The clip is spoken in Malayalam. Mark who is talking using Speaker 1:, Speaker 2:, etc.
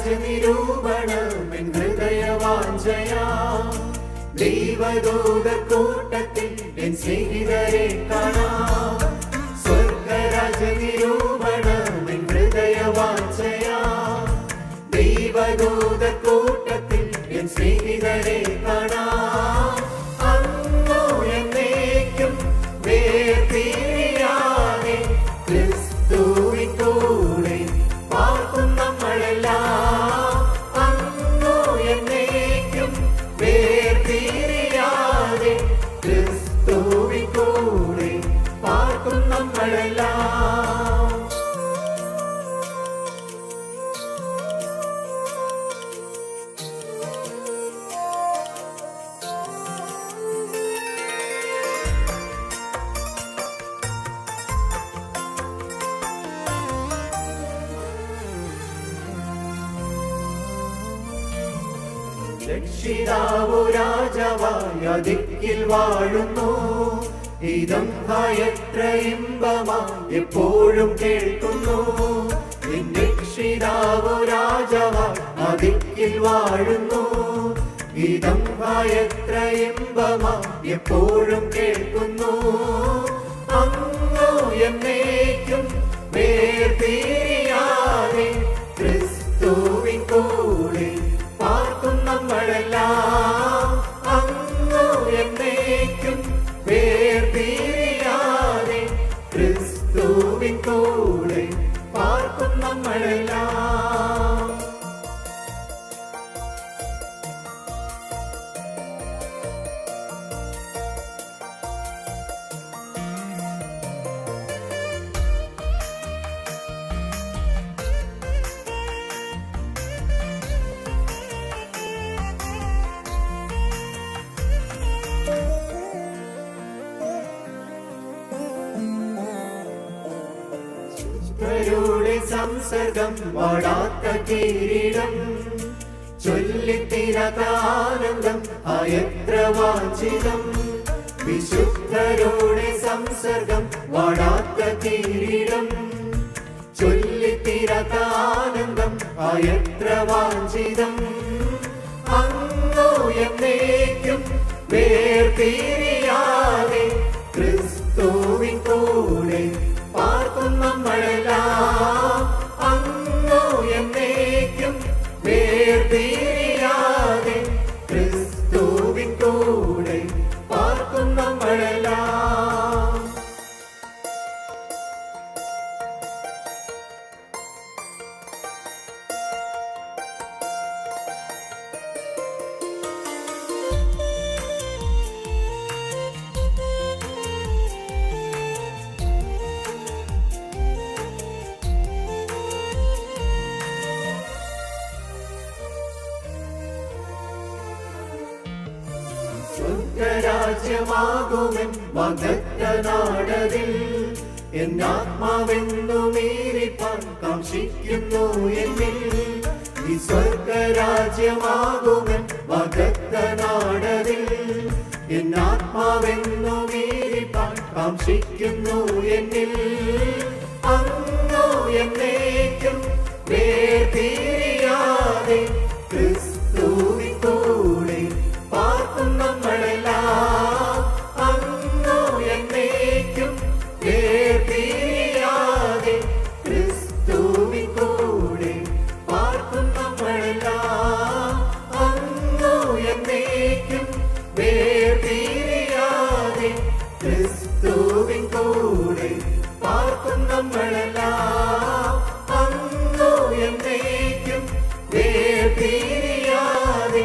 Speaker 1: സ്വർഗരാജനിരൂപണം ഹൃദയവാഞ്ചയാ ദൈവദൂത കൂട്ടത്തിൽ എൻ സ്നേഹിതരെ കാണാം. സ്വർഗരാജനിരൂപണം ഹൃദയവാഞ്ചയാ രക്ഷിതാവു രാജവായ ദിക്കിൽ വാഴുന്നു. ഇതം എത്ര ഇമ്പമായി എപ്പോഴും കേൾക്കുന്നു. രക്ഷിതാവു രാജവായ ദിക്കിൽ വാഴുന്നു. ഇതം എത്ര ഇമ്പമായി എപ്പോഴും കേൾക്കുന്നു. അങ്ങോ എന്നേക്കും വേർപിരിയാതെ ക്രിസ്തുവിൻ വേർപിരിയാതെ ക്രിസ്തുവിൻ കൂടെ പാർക്കും നമ്മളെല്ലാം യുടെ സംസർഗം വാടാത്ത കിരീടം. ചൊല്ലിത്തിരകാനന്ദം അയത്ര വിശുദ്ധരുടെ സംസർഗം വാടാത്ത കിരീടം. ചൊല്ലിത്തിരകാനന്ദം അയത്ര വാഞ്ചിതം അങ്ങോ എന്നേക്കും വേർപിരിയാതെ സ്വർഗരാജ്യമാകുമെൻ മകത്ത നാടതിൽ എന്നാത്മാവെന്നുമീറിപ്പാൻ കാക്ഷിക്കുന്നു എന്നിൽ. ഈ സ്വർഗരാജ്യമാകുമെൻ മകത്ത നാടതിൽ എന്നാത്മാവെന്നുമീറിപ്പാൻ കാക്ഷിക്കുന്നു എന്നിൽ. അങ്ങോ എന്നേക്കും വേർപിരിയാതെ കൂടെ പാർക്കും നമ്മളെല്ലാം. അന്നോ എന്നേക്കും വേർപിരിയാതെ